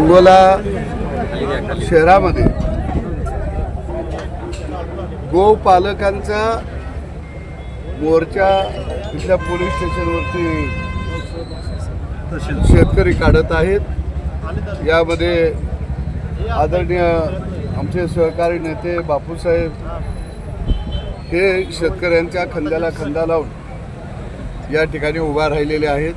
सांगोला शहरामध्ये गोपालकांचा मोर्चा इथल्या पोलीस स्टेशनवरती शेतकरी काढत आहेत. यामध्ये आदरणीय आमचे सहकारी नेते बापूसाहेब हे शेतकऱ्यांच्या खांद्याला खांदा लावून या ठिकाणी उभा राहिलेले आहेत.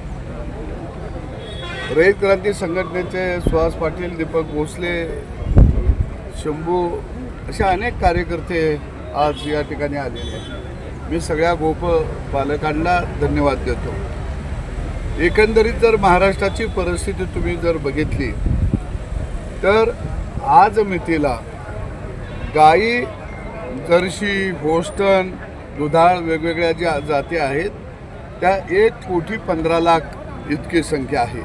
रयत क्रांती संघटनेचे सुहास पाटील दीपक भोसले शंभू अशा अनेक कार्यकर्ते आज या ठिकाणी आलेले आहेत. मी सगळ्या गोप पालकांना धन्यवाद देतो. एकंदरीत जर महाराष्ट्राची परिस्थिती तुम्ही जर बघितली तर आज मितीला गाई जर्शी होस्टन दुधाळ वेगवेगळ्या ज्या जाती आहेत त्या एक कोटी पंधरा लाख इतकी संख्या आहे.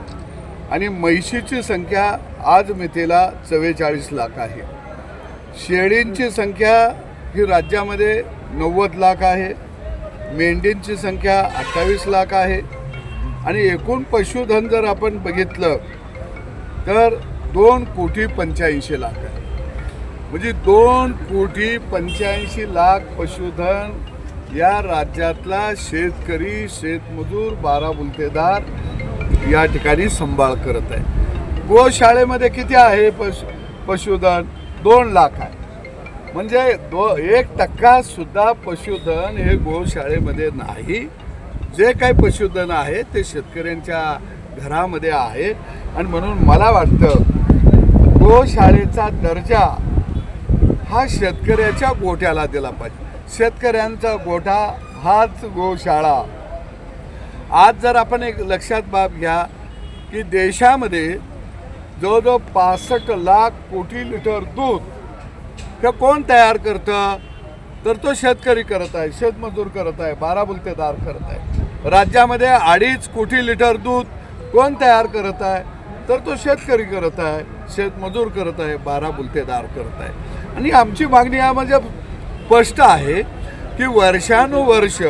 आणि म्हैशीची संख्या आज मिथेला चव्वेचाळीस लाख आहे. शेळींची संख्या ही राज्यामध्ये नव्वद लाख आहे. मेंढींची संख्या अठ्ठावीस लाख आहे. आणि एकूण पशुधन जर आपण बघितलं तर दोन कोटी पंच्याऐंशी लाख आहे. म्हणजे दोन कोटी पंच्याऐंशी लाख पशुधन या राज्यातला शेतकरी शेतमजूर बारा बुलतेदार या ठिकाणी सांभाळ करत आहे. गोशाळेमध्ये किती आहे पशु पशुधन? दोन लाख आहे. म्हणजे दो एक टक्का सुद्धा पशुधन हे गोशाळेमध्ये नाही. जे काही पशुधन आहे ते शेतकऱ्यांच्या घरामध्ये आहे. आणि म्हणून मला वाटतं गोशाळेचा दर्जा हा शेतकऱ्याच्या गोठ्याला दिला पाहिजे. शेतकऱ्यांचा गोठा हाच गोशाळा. आज जर आपण एक लक्षात बाब घ्या की देशामध्ये जवळजवळ पासष्ट लाख कोटी लिटर दूध हे कोण तयार करतं? तर तो शेतकरी करत आहे शेतमजूर करत आहे बाराबुलतेदार करत आहे. राज्यामध्ये अडीच कोटी लिटर दूध कोण तयार करत आहे? तर तो शेतकरी करत आहे शेतमजूर करत आहे बाराबुलतेदार करत आहे. आणि आमची मागणी यामध्ये स्पष्ट आहे की वर्षानुवर्ष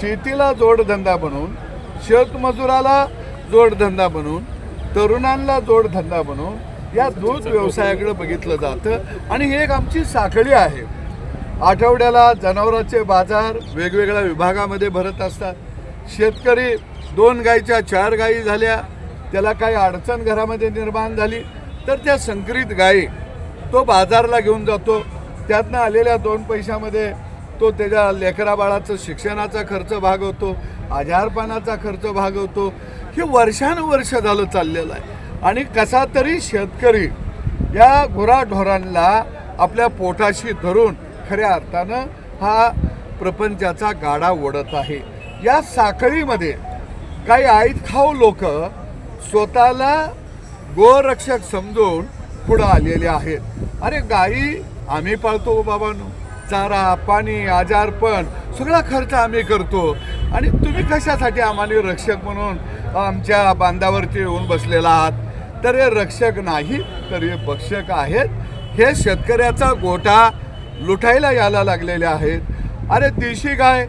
शेतीला जोडधंदा बनवून शेतमजुराला जोडधंदा बनवून तरुणांना जोडधंदा बनवून या दूध व्यवसायाकडे बघितलं जातं. आणि ही एक आमची साखळी आहे. आठवड्याला जनावरांचे बाजार वेगवेगळ्या विभागामध्ये भरत असतात. शेतकरी दोन गायीच्या चार गायी झाल्या. त्याला काही अडचण घरामध्ये निर्माण झाली. तर त्या संकरित गायी तो बाजारला घेऊन जातो. त्यातनं आलेल्या दोन पैशामध्ये तो त्याच्या लेकराबाळाचं शिक्षणाचा खर्च भागवतो आजारपणाचा खर्च भागवतो हे वर्षानुवर्ष झालं चाललेलं आहे. आणि कसा तरी शेतकरी या गुराढोरांना आपल्या पोटाशी धरून खऱ्या अर्थानं हा प्रपंचाचा गाडा ओढत आहे. या साखळीमध्ये काही आईत खाऊ लोक स्वतःला गोरक्षक समजून पुढं आलेले आहेत. अरे गाई आम्ही पाळतो बाबांनो. चारा पाणी आजारपण सगळा खर्च आम्ही करतो. आणि तुम्ही कशासाठी आम्हाला रक्षक म्हणून आमच्या बांधावरती येऊन बसलेला आहात? तर हे रक्षक नाही तर हे भक्षक आहेत. हे शेतकऱ्याचा गोठा लुटायला यायला लागलेले आहेत. अरे देशी गाय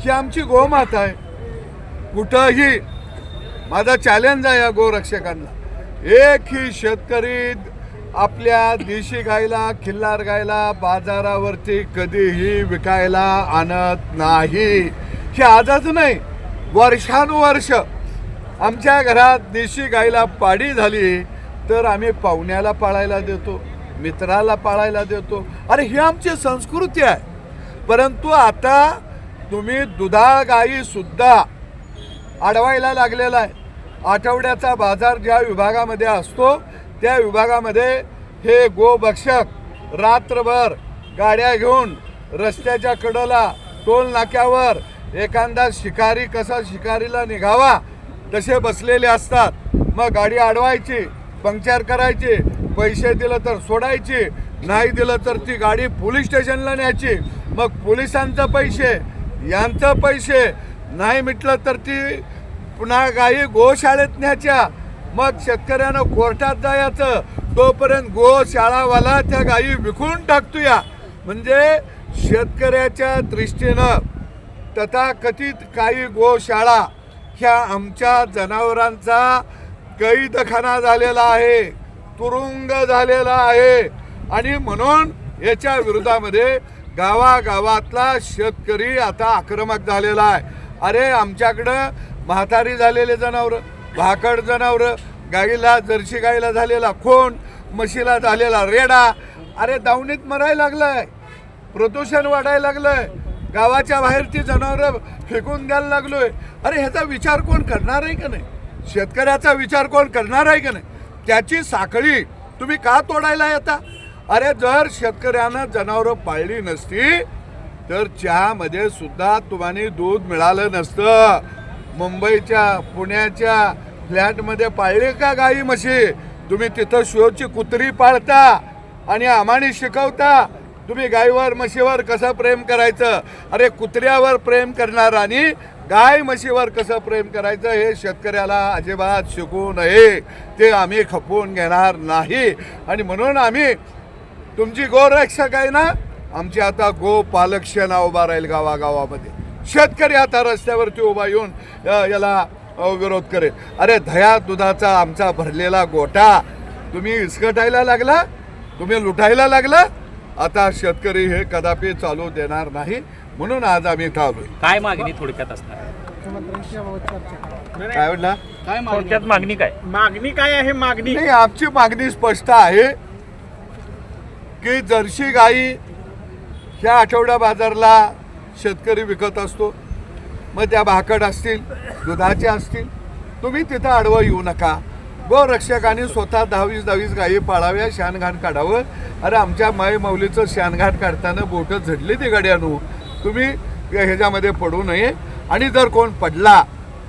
ही आमची गोमाता आहे. कुठंही माझा चॅलेंज आहे या गोरक्षकांना. एकही शेतकरी आपल्या देशी गायला खिल्लार गायला बाजारावरती कधीही विकायला आणत नाही. हे आजच नाही वर्षानुवर्ष आमच्या घरात देशी गायला पाडी झाली तर आम्ही पाहुण्याला पाळायला देतो मित्राला पाळायला देतो. अरे ही आमची संस्कृती आहे. परंतु आता तुम्ही दुधाळ गाईसुद्धा अडवायला लागलेला आहे. आठवड्याचा बाजार ज्या विभागामध्ये असतो त्या विभागामध्ये हे गोभक्षक रात्रभर गाड्या घेऊन रस्त्याच्या कडेला टोल नाक्यावर एखादा शिकारी कसा शिकारीला निघावा तसे बसलेले असतात. मग गाडी अडवायची पंक्चर करायची पैसे दिलं तर सोडायची नाही दिलं तर ती गाडी पोलीस स्टेशनला न्यायची. मग पोलिसांचं पैसे यांचं पैसे नाही मिटलं तर ती पुन्हा गाई गोशाळेत न्यायच्या. मग शेतकऱ्यानं कोर्टात जायचं. तोपर्यंत गोशाळावाला त्या गायी विकून टाकतोया. म्हणजे शेतकऱ्याच्या दृष्टीनं तथाकथित काही गोशाळा ह्या आमच्या जनावरांचा कैदखाना झालेला आहे. तुरुंग झालेला आहे. आणि म्हणून याच्या विरोधामध्ये गावागावातला शेतकरी आता आक्रमक झालेला आहे. अरे आमच्याकडं म्हातारी झालेले जनावरं. भाकड जनावरं गाईला जर्शी गाईला झालेला खोंड म्हशीला झालेला रेडा. अरे दावणीत मरायला लागलाय. प्रदूषण वाढायला लागलंय. गावाच्या बाहेरची जनावरं फेकून द्यायला लागलोय. अरे ह्याचा विचार कोण करणार आहे का नाही? शेतकऱ्याचा विचार कोण करणार आहे का नाही? त्याची साखळी तुम्ही का तोडायला येता अरे जर शेतकऱ्यानं जनावरं पाळली नसती तर चहामध्ये सुद्धा तुम्हाला दूध मिळालं नसतं. मुंबईच्या पुण्याच्या फ्लॅटमध्ये पाळले का गाई म्हशी? तुम्ही तिथं शोची कुत्री पाळता आणि आम्हाने शिकवता. तुम्ही गायीवर म्हशीवर कसं प्रेम करायचं? अरे कुत्र्यावर प्रेम करणार आणि गाय म्हशीवर कसं प्रेम करायचं हे शेतकऱ्याला अजिबात शिकू नये. ते आम्ही खपवून घेणार नाही. आणि म्हणून आम्ही तुमची गोरक्षक आहे ना? आमची आता गो पालक सेना उभा राहील गावागावामध्ये. शेतकरी आता रस्त्यावरती उभा येऊन याला विरोध करेल. अरे दह्या दुधाचा आमचा भरलेला गोटा तुम्ही इसकटायला लागला? तुम्ही लुटायला लागला? आता शेतकरी हे कदापि चालू देणार नाही म्हणून आज आम्ही आलोय. काय मागणी थोडक्यात असणार? काय म्हणला थोडक्यात मागणी काय? मागणी काय आहे? मागणी. नाही आमची मागणी स्पष्ट आहे की जर्सी गाई ह्या आठवड्या बाजारला शेतकरी विकत असतो मग त्या भाकड असतील दुधाच्या असतील तुम्ही तिथं आडवं येऊ नका. गोरक्षकांनी स्वतः दहावीस दहावीस गायी पाळाव्या शानघाट काढावं. अरे आमच्या माय माऊलीचं शानघाट काढताना बोटं झडली ती गड्यानू. तुम्ही ह्याच्यामध्ये पडू नये. आणि जर कोण पडला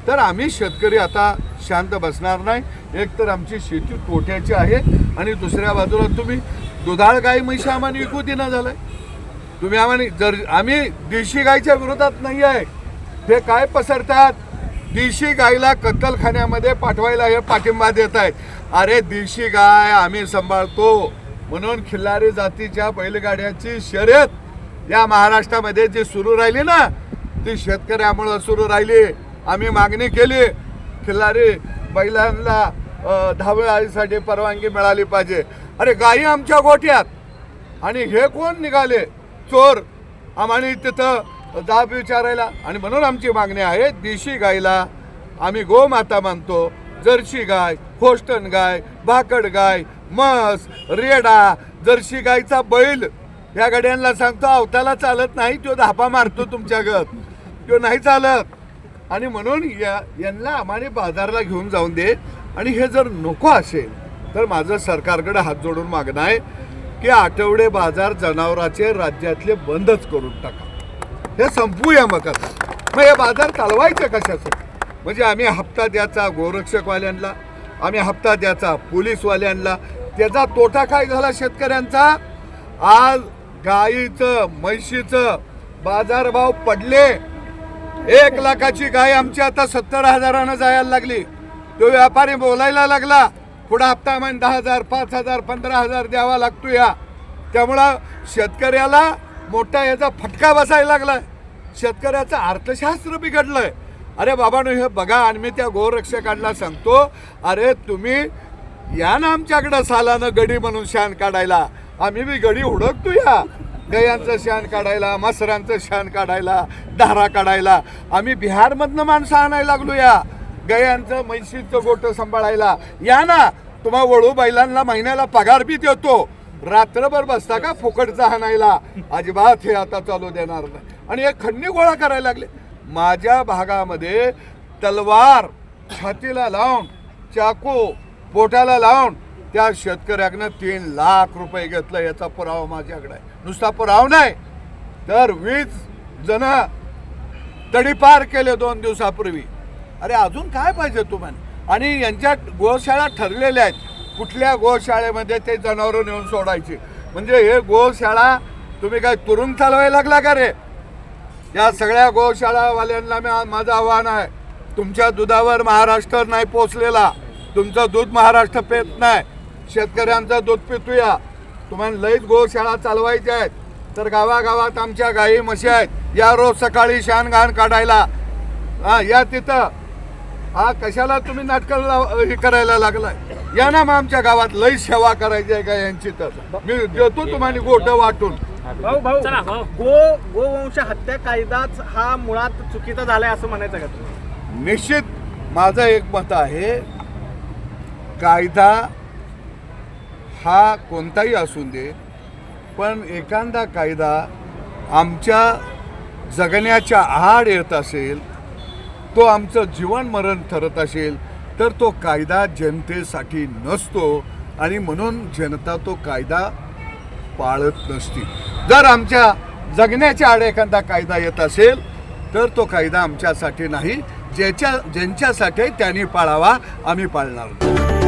तर आम्ही शेतकरी आता शांत बसणार नाही. एक तर आमची शेती तोट्याची आहे. आणि दुसऱ्या बाजूला तुम्ही दुधाळ गाई म्हैशी आम्हाला विकू देना झालं आहे तुम्ही आम्हाला जर आम्ही देशी गायच्या विरोधात नाही आहे. ते काय पसरतात? देशी गायला कत्तलखान्यामध्ये पाठवायला हे पाठिंबा देत आहेत. अरे देशी गाय आम्ही सांभाळतो. म्हणून खिल्लारी जातीच्या बैलगाड्याची शर्यत या महाराष्ट्रामध्ये जी सुरू राहिली ना ती शेतकऱ्यामुळं सुरू राहिली. आम्ही मागणी केली खिल्लारी बैलांना धावळाळीसाठी धावळाईसाठी परवानगी मिळाली पाहिजे. अरे गायी आमच्या गोठ्यात. आणि हे कोण निघाले? चोर आम्हाला तिथं जाब विचारायला. आणि म्हणून आमची मागणी आहे देशी गायला आम्ही गोमाता मानतो जर्सी गाय होस्टन गाय भाकड गाय म्हस रेडा जर्सी गायचा बैल. या गाड्यांना सांगतो अवताला चालत नाही तो धापा मारतो तुमच्या गत. तो नाही चालत. आणि म्हणून या यांना आम्हाला बाजारला घेऊन जाऊन दे. आणि हे जर नको असेल तर माझं सरकारकडे हात जोडून मागणं आहे. की आठवडे बाजार जनावराचे राज्यातले बंदच करून टाका. हे संपूया मग आता मग हे बाजार चालवायचे कशासाठी म्हणजे आम्ही हप्ता द्यायचा गोरक्षकवाल्यांना आम्ही हप्ता द्यायचा पोलीसवाल्यांना त्याचा तोटा काय झाला शेतकऱ्यांचा? आज गाईचं म्हैशीचं बाजारभाव पडले. एक लाखाची गाय आमची आता सत्तर हजारानं जायला लागली. तो व्यापारी बोलायला लागला पुढं हप्ता महिन दहा हजार पाच हजार पंधरा हजार द्यावा लागतो या त्यामुळं शेतकऱ्याला मोठा याचा फटका बसायला लागलाय. शेतकऱ्याचं अर्थशास्त्र बिघडलंय. अरे बाबानो हे बघा आणि मी त्या गोरक्षकांना सांगतो अरे तुम्ही या ना आमच्याकडं सालानं गडी म्हणून शान काढायला. आम्ही बी गडी हुडकतो या. गयांचं शान काढायला मसरांचं शान काढायला धारा काढायला. आम्ही बिहारमधनं माणसं आणायला लागलो या. गयांचं म्हैशीचं गोट सांभाळायला. या ना तुम्हा वळू बैलांना महिन्याला पगार बी देतो. रात्रभर बसता का फुकटचा हाणायला अजिबात हे आता चालू देणार नाही. आणि हे खंडी गोळा करायला लागले. माझ्या भागामध्ये तलवार छातीला लावून चाकू पोटाला लावून त्या शेतकऱ्याकडनं तीन लाख रुपये घेतलं याचा पुरावा माझ्याकडे आहे. नुसता पुरावा नाही तर वीस जण तडीपार केले दोन दिवसापूर्वी. अरे अजून काय पाहिजे तुम्हाला आणि यांच्या गोशाळा ठरलेल्या आहेत. कुठल्या गोशाळेमध्ये ते जनावरं नेऊन सोडायची? म्हणजे हे गोशाळा तुम्ही काय तुरुंग चालवायला लागला का रे? या सगळ्या गोशाळावाल्यांना मी माझं आव्हान आहे. तुमच्या दुधावर महाराष्ट्र नाही पोचलेला. तुमचं दूध महाराष्ट्र पेत नाही. शेतकऱ्यांचं दूध पितूया. तुम्हाला लईच गोशाळा चालवायच्या आहेत. तर गावागावात आमच्या गाई म्हशी आहेत. या रोज सकाळी शान घाण काढायला. हा या तिथं. हा कशाला तुम्ही नाटक हे करायला लागलाय? यांना मग आमच्या गावात लई सेवा करायची आहे का यांची तर. मी देतो तुम्हाला गोट वाटून. भाऊ भाऊ चला, भाऊ. गो गोवंश हत्या कायदाच हा मुळात चुकीचा झालाय असं म्हणायचं का तुम्ही निश्चित माझं एक मत आहे कायदा हा कोणताही असू दे पण एखादा कायदा आमच्या जगण्याच्या आड येत असेल तो आमचं जीवन मरण ठरत असेल तर तो कायदा जनतेसाठी नसतो आणि म्हणून जनता तो कायदा पाळत नसती. जर आमच्या जगण्याच्या आड एखादा कायदा येत असेल तर तो कायदा आमच्यासाठी नाही ज्याच्या ज्यांच्यासाठी त्यांनी पाळावा आम्ही पाळणार